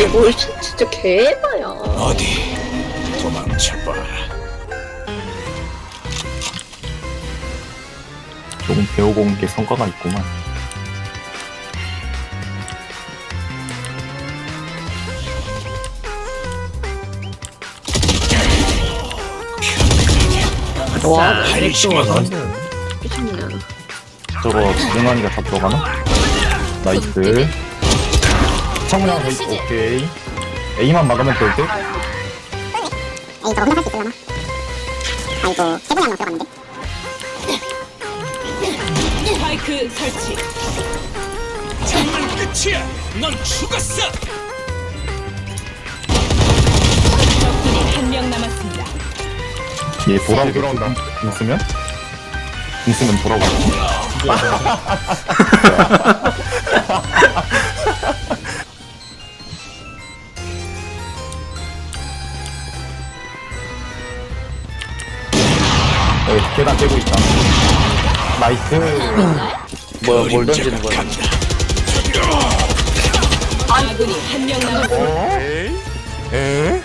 아니 뭘 진- 진짜 개바야. 어디 도망쳐봐. 조금 배우고 온 게 성과가 있구만. 와, 한심하군. 미쳤냐. 저거 지능하니가 다 들어가나? 나이스. 하나 더 있고, 오케이. A만 막으면 될 듯? 에이 저거 혼자? 아이고 세 분이 한명 들어갔는데 스파이크 설치. 장난 끝이야. 넌 죽었어. 적군이 한 명 남았습니다. 얘 돌아오게 돌아온다. 있으면? 있으면 돌아오고. 계단 떼고 있다. 나이스. 뭐야 뭘 던지는 거야. 아군이 한 명 남았습니다. 에?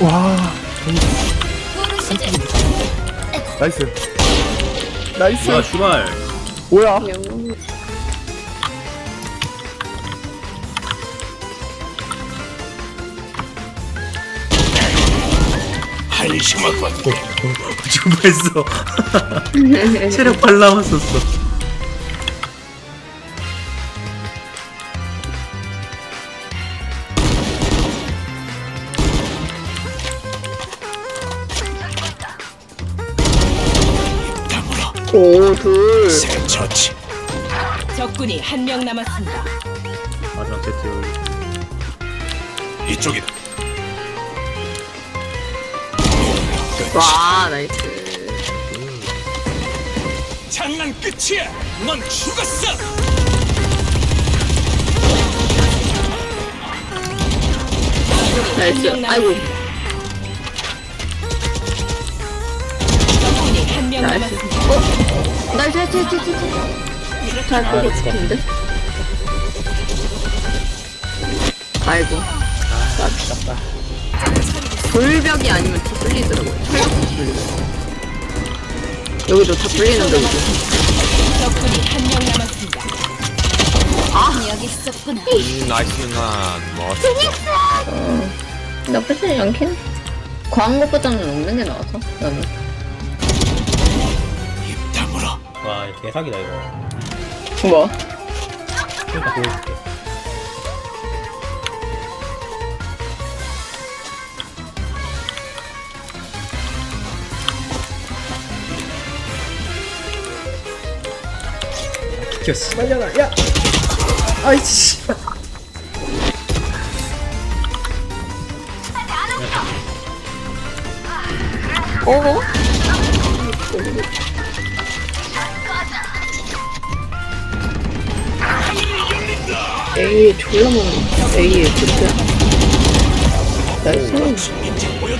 와. 나이스. 나이스. 야 슈발 뭐야? 한심하군. 지금 벌써 체력 팔 남았었어 오, 둘. 새 처치. 적군이 한 명 남았습니다. 마지막 세트 여기 이쪽이다. 와, 나이스. 장난 끝이야. 넌 죽었어. 나이스. 아이고. 한명 나이스. 남았습니다. 어? 나이스, 나이스, 나이스, 나이스. 잘 보고 싶은데? 아이고. 돌벽이 아니면 다 뚫리더라고요. 철벽도 뚫리고. 여기도 다 뚫리는데, 여기도. 적군이 한명 남았습니다. 나쁘지 않긴 해. 과한 것보다는 없는 게 나아서, 나는. 와 이거 개사기다 이거. 뭐? 그러니까 보여줄게. 비켜 씨발려나 야! 아이씨. 씨발 어? 에이, 졸라 먹는 에이에 진짜. 나이스.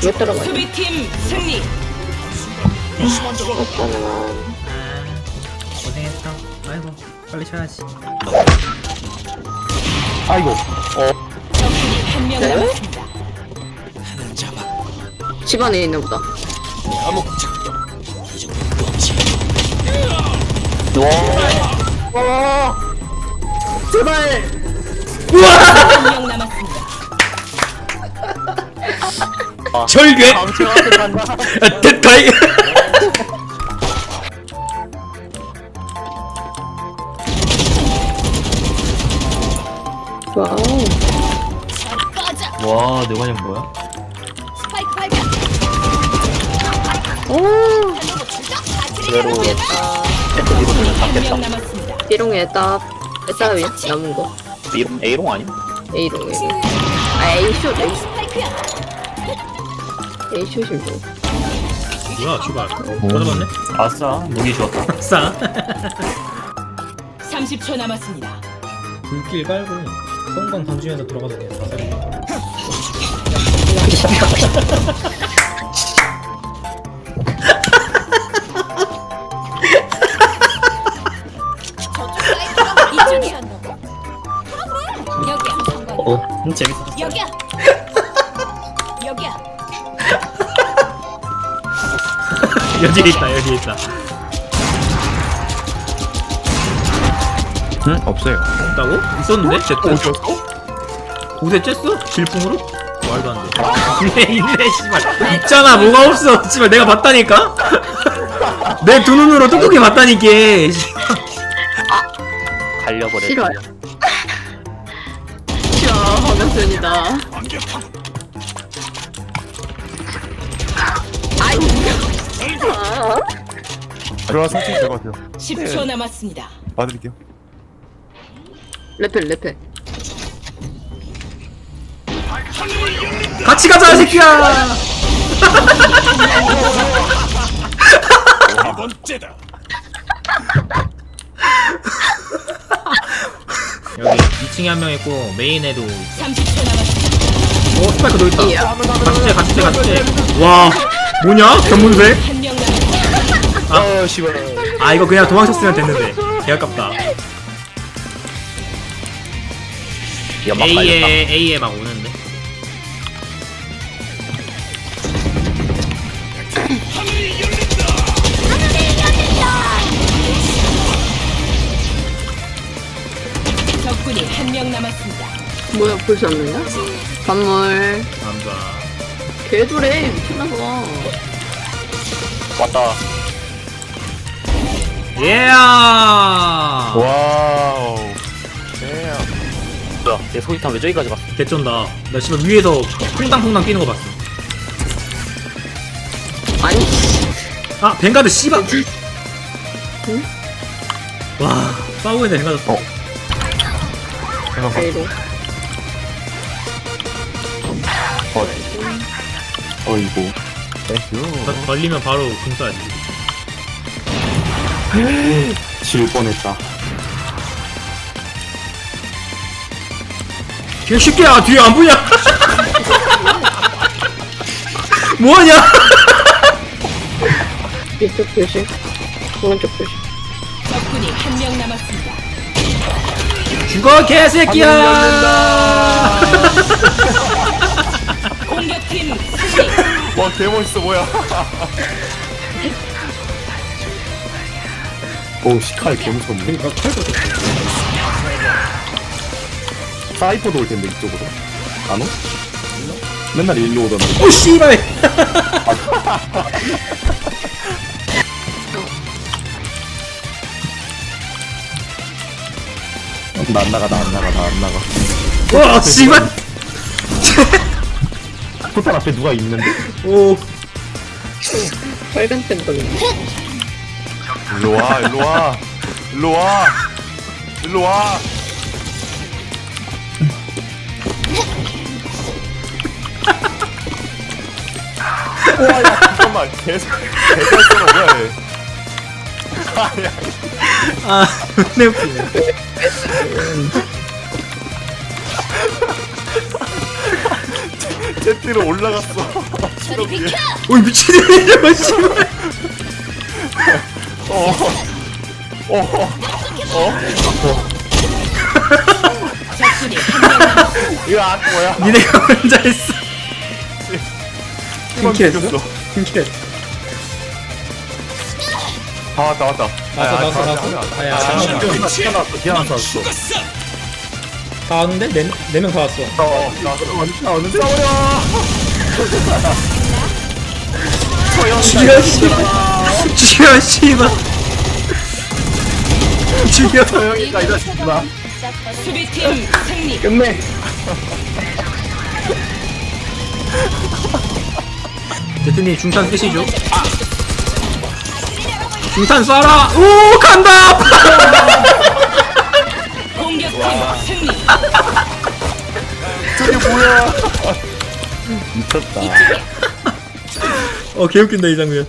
왜 따라가냐? 수비팀 승리. 고생했어 아이고 빨리 쳐야지 아이고. 적군이 한명 네? 남았습니다. 하나 잡아. 집안에 있나 보다. 아무 작 남았습니다. 절개 대타이 와우. 와 내가 냥 뭐야? 오. 한명 남았습니다. B롱에 딱, 에따위 남은 거. A롱 A롱 아니? A롱, A롱. 아, A쇼, A쇼. A쇼실 뭐. 뭐야 슈발 꽂아봤네 아싸 무기 좋았다. 싸 30초 남았습니다. 불길 깔고 성광 던지면서 들어가도 그냥 다 살리 어, 음, 재밌어. 여기야. 여기야. 여기 있다 여기 있다 응? 없어요. 없다고? 있었는데? 제트 어디였어? 옷에 쬐어? 질풍으로? 말도 안 돼 있네 있네 씨발 있잖아 뭐가 없어 씨발 내가 봤다니까? 내 두 눈으로 뚜껑이 봤다니까 갈려버려. 싫어요. 아이, 들어가 설치 될것 같아요. 10초 남았습니다. 봐드릴게요. 레펠, 레펠. 같이 가자 이 새끼야 네 번째다. 여기 2층에 한 명 있고 메인에도 30초 남았습니다. 어 스파이크 너 있다. 같이 째 같이 째 같이 째와 뭐냐 견문색 한명 남았습니다. 아, 씨발. 아 이거 그냥 도망쳤으면 됐는데 개 아깝다. A에 A에 막 오는 명 남았습니다. 뭐야, 볼수 없느냐? 선물. 남자 개도래, 미쳤나봐. 왔다. 예야 와우. damn. 뭐야, 내 소리탄 왜 저기까지 갔어? 개쩐다 나 씨발 위에서 퐁당퐁당 뛰는 거 봤어 아니, 씨. 아 뱅가드 씨발 와 싸우고 있는데 뱅가드 어. A로. 어. 어이구. 땡큐. 나 걸리면 바로 궁 쏴야지 질 뻔했다. 개새끼야 뒤에 안 보냐 뭐하냐 이쪽 표시. 오른쪽 표시. 적군이 한 명 남았습니다. 죽어 개새끼야 공격팀 승리. 와, 개멋있어, 뭐야. 오, 시칼 개무섭네. 사이퍼도 올 텐데, 이쪽으로. 안 오? 맨날 일로 오던데. 오 씨발 나 안 나가, 나 안 나가, 나 안 나가. 와 씨발 포탈 앞에 누가 있는데? 오 빨간 템 걸려. 일로 와, 일로 와. 일로 와. 일로 와. 와, 야, 잠깐만. 계속, 계속 뭐야, 얘. 아, 야. 아, 내 웃기네. 제트로 올라갔어. 저리 비켜. 오이 미친놈이야, 씨발. 어. 어. 적군이 한명 남았습니다. 이거 안 뭐야? 니네가 혼자 했어. 이만 킹키 다 왔다, 왔다. 나왔어, 나왔어, 나왔어. 아야, 끝이야. 피아노 넌 샀어. 죽었어. 다 왔는데? 네, 네명 다 왔어. 어, 나왔어. 나오는데? 죽여, 씨발. 죽여, 씨발. 죽여. 소영이가 이다 죽구나. 수비팀 승리. 끝내. 제트님 중탄 쓰시죠. 중탄 쏴라. 오, 간다. 공격팀 승리. 저게 뭐야? 미쳤다. 어, 개웃긴다 이 장면.